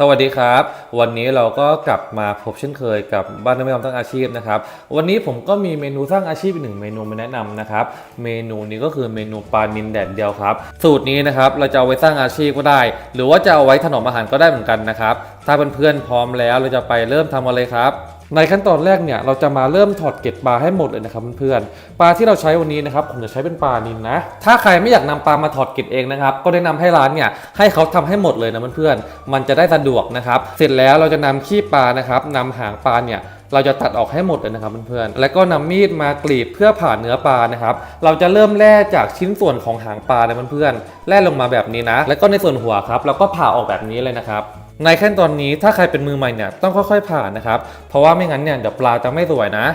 สวัสดีครับ วันนี้เราก็กลับมาพบเช่นเคยกับบ้านน้ำไม่ยอมสร้างอาชีพนะครับ วันนี้ผมก็มีเมนูสร้างอาชีพอีกหนึ่งเมนูมาแนะนำนะครับ เมนูนี้ก็คือเมนูปลานินแดดเดียวครับ สูตรนี้นะครับเราจะเอาไว้สร้างอาชีพก็ได้ หรือว่าจะเอาไว้ถนอมอาหารก็ได้เหมือนกันนะครับ ถ้าเพื่อนๆพร้อมแล้วเราจะไปเริ่มทำกันเลยครับ ในขั้นตอนแรกเนี่ยเราจะมาเริ่มถอดเกล็ดปลาให้หมดเลยนะครับเพื่อนๆปลาที่เราใช้วันนี้นะครับผมจะใช้เป็นปลานินนะ ถ้าใครไม่อยากนำปลามาถอดเกล็ดเองนะครับก็แนะนำให้ร้านเนี่ยให้เขาทำให้หมดเลยนะเพื่อนๆมันจะได้สะดวกนะครับเสร็จแล้วเราจะนำขี้ปลานะครับนำหางปลาเนี่ยเราจะตัดออกให้หมดเลยนะครับเพื่อนๆ แล้วก็นำมีดมากรีดเพื่อผ่าเนื้อปลานะครับ เราจะเริ่มแล่จากชิ้นส่วนของหางปลานะเพื่อนๆ แล่ลงมาแบบนี้นะ แล้วก็ในส่วนหัวครับ เราก็ผ่าออกแบบนี้เลยนะครับ ในขั้นตอนนี้ถ้าใครเป็นมือใหม่เนี่ยต้องค่อยๆผ่านนะครับ เพราะว่าไม่งั้นเนี่ยเดี๋ยวปลาจะไม่สวยนะ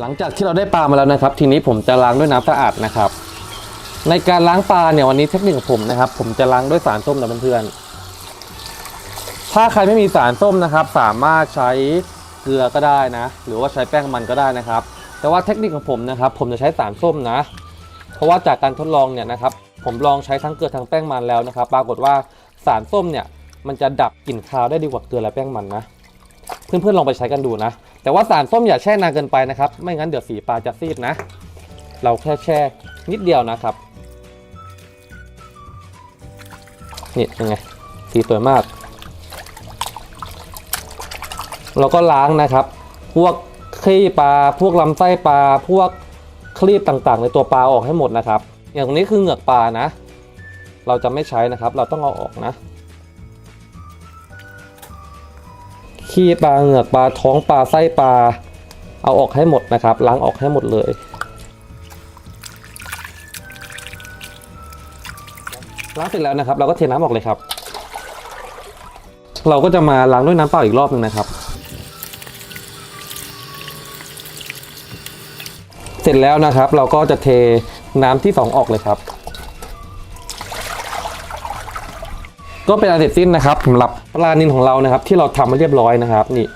หลังจากที่เราได้ปลามาแล้วนะครับ ทีนี้ผมจะล้างด้วยน้ำสะอาดนะครับ ในการล้างปลาเนี่ยวันนี้เทคนิคของผมนะครับ ผมจะล้างด้วยสารส้มนะเพื่อนๆถ้าใครไม่มีสารส้มนะครับ สามารถใช้เกลือก็ได้นะ หรือว่าใช้แป้งมันก็ได้นะครับ แต่ว่าเทคนิคของผมนะครับ ผมจะใช้สารส้มนะ เพราะว่าจากการทดลองเนี่ยนะครับ ผมลองใช้ทั้งเกลือทั้งแป้งมันแล้วนะครับ ปรากฏว่าสารส้มเนี่ย มันจะดับกลิ่นคาวได้ดีกว่าเกลือและแป้งมันนะ เพื่อนๆลองไปใช้กันดูนะ แต่ว่าสารส้มอย่าแช่นานเกินไปนะครับ ไม่งั้นเดี๋ยวสีปลาจะซีดนะ เราแค่แช่นิดเดียวนะครับ นี่ยังไง สีสวยมาก เราก็ล้างนะครับ พวกขี้ปลา พวกลำไส้ปลา พวกครีบต่างๆ ในตัวปลาออกให้หมดนะครับ อย่างตรงนี้คือเหงือกปลานะ เราจะไม่ใช้นะครับ เราต้องเอาออกนะ ขี้ปลาเหงือกปลาท้องปลาไส้ปลา เอาออกให้หมดนะครับ ล้างออกให้หมดเลย ล้างเสร็จแล้วนะครับ เราก็เทน้ำออกเลยครับ เราก็จะมาล้างด้วยน้ำเปล่าอีกรอบหนึ่งนะครับเสร็จแล้วนะครับเราก็จะเทน้ำที่สองออกเลยครับ ก็เป็นอันเสร็จสิ้นนะครับสำหรับปลานินของเรานะครับ ที่เราทำมาเรียบร้อยนะครับนี่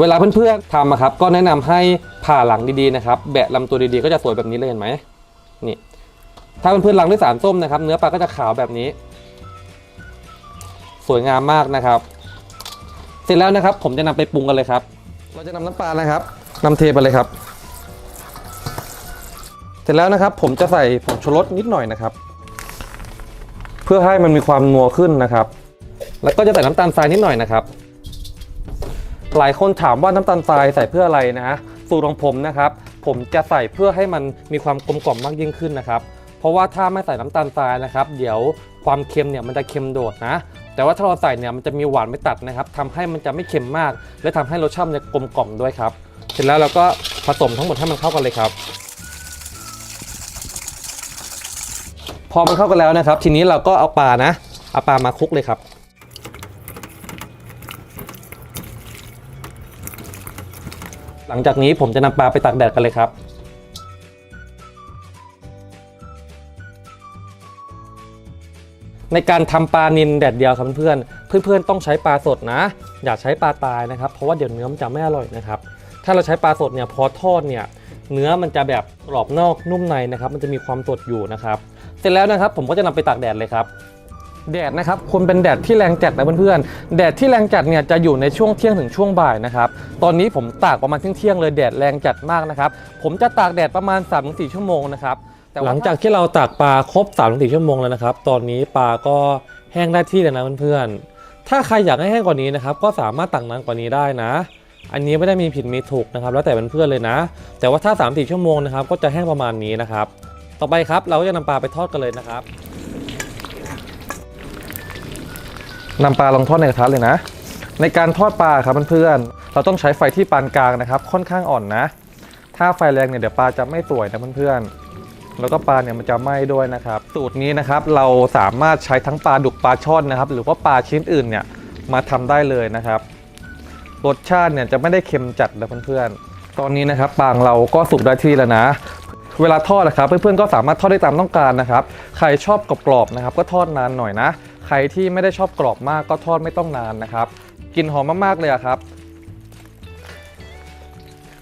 เวลาเพื่อนๆทำอะครับ ก็แนะนำให้ผ่าหลังดีๆนะครับแบะลำตัวดีๆก็จะสวยแบบนี้เลยเห็นไหมนี่ถ้าเพื่อนๆล้างด้วยสารส้มนะครับ เนื้อปลาก็จะขาวแบบนี้ สวยงามมากนะครับ เสร็จแล้วนะครับ ผมจะนำไปปรุงกันเลยครับ เราจะนำน้ำปลานะครับนำเทไปเลยครับ เสร็จแล้วนะครับ ผมจะใส่ผงชูรสนิดหน่อยนะครับ เพื่อให้มันมีความนัวขึ้นนะครับ แล้วก็จะใส่น้ำตาลทรายนิดหน่อยนะครับ หลายคนถามว่าน้ำตาลทรายใส่เพื่ออะไรนะสูตรของผมนะครับ ผมจะใส่เพื่อให้มันมีความกลมกล่อมมากยิ่งขึ้นนะครับ เพราะว่าถ้าไม่ใส่น้ำตาลทรายนะครับ เดี๋ยวความเค็มเนี่ยมันจะเค็มโดดนะ แต่ว่าถ้าเราใส่เนี่ยมันจะมีหวานไม่ตัดนะครับทำให้มันจะไม่เค็มมาก และทำให้รสชาติมันจะกลมกล่อมด้วยครับ เสร็จแล้วเราก็ผสมทั้งหมดให้มันเข้ากันเลยครับ อมันเข้ากันแล้วนะครับ ทีนี้เราก็เอาปลานะ เอาปลามาคลุกเลยครับ หลังจากนี้ผมจะนำปลาไปตากแดดกันเลยครับในการทำปลานินแดดเดียวครับเพื่อนเพื่อนๆต้องใช้ปลาสดนะ อย่าใช้ปลาตายนะครับ เพราะว่าเดี๋ยวเนื้อมันจะไม่อร่อยนะครับ ถ้าเราใช้ปลาสดเนี่ยพอทอดเนี่ยเนื้อมันจะแบบกรอบนอกนุ่มในนะครับ มันจะมีความสดอยู่นะครับ เสร็จแล้วนะครับผมก็จะนำไปตากแดดเลยครับแดดนะครับควรเป็นแดดที่แรงจัดนะเพื่อนๆแดดที่แรงจัดเนี่ยจะอยู่ในช่วงเที่ยงถึงช่วงบ่ายนะครับตอนนี้ผมตากประมาณเที่ยงๆเลยแดดแรงจัดมากนะครับผมจะตากแดดประมาณ 3-4 ชั่วโมงนะครับแต่หลังจากที่เราตากปลาครบ3-4ชั่วโมงแล้วนะครับ ตอนนี้ปลาก็แห้งได้ที่แล้วนะเพื่อนๆ ถ้าใครอยากให้แห้งกว่านี้นะครับ ก็สามารถตักนานกว่านี้ได้นะ อันนี้ไม่ได้มีผิดมีถูกนะครับ แล้วแต่เพื่อนๆเลยนะ แต่ว่าถ้า3-4ชั่วโมงนะครับ ก็จะแห้งประมาณนี้นะครับ ต่อไปครับเราก็จะนำปลาไปทอดกันเลยนะครับนำปลาลงทอดในกระทะเลยนะ ในการทอดปลาครับเพื่อนๆเราต้องใช้ไฟที่ปานกลางนะครับ ค่อนข้างอ่อนนะ ถ้าไฟแรงเนี่ยเดี๋ยวปลาจะไม่สวยนะเพื่อนๆแล้วก็ปลาเนี่ยมันจะไหม้ด้วยนะครับ สูตรนี้นะครับเราสามารถใช้ทั้งปลาดุกปลาช่อนนะครับ หรือว่าปลาชิ้นอื่นเนี่ยมาทำได้เลยนะครับ รสชาติเนี่ยจะไม่ได้เค็มจัดนะเพื่อนๆตอนนี้นะครับปลาเราก็สุกได้ที่แล้วนะ เวลาทอดนะครับเพื่อนๆก็สามารถทอดได้ตามต้องการนะครับ ใครชอบกรอบๆนะครับก็ทอดนานหน่อยนะ ใครที่ไม่ได้ชอบกรอบมากก็ทอดไม่ต้องนานนะครับกลิ่นหอมมากๆเลยครับ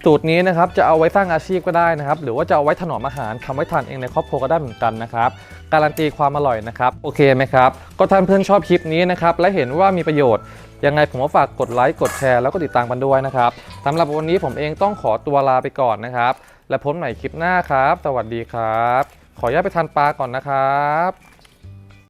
สูตรนี้นะครับจะเอาไว้สร้างอาชีพก็ได้นะครับ หรือว่าจะเอาไว้ถนอมอาหารทำไว้ทานเองในครอบครัวก็ได้เหมือนกันนะครับ การันตีความอร่อยนะครับ โอเคไหมครับ ก็ท่านเพื่อนชอบคลิปนี้นะครับ และเห็นว่ามีประโยชน์ ยังไงผมก็ฝากกดไลค์ กดแชร์ แล้วก็ติดตามกันด้วยนะครับสำหรับวันนี้ผมเองต้องขอตัวลาไปก่อนนะครับ และพบใหม่คลิปหน้าครับ สวัสดีครับ ขออนุญาตไปทานปลาก่อนนะครับ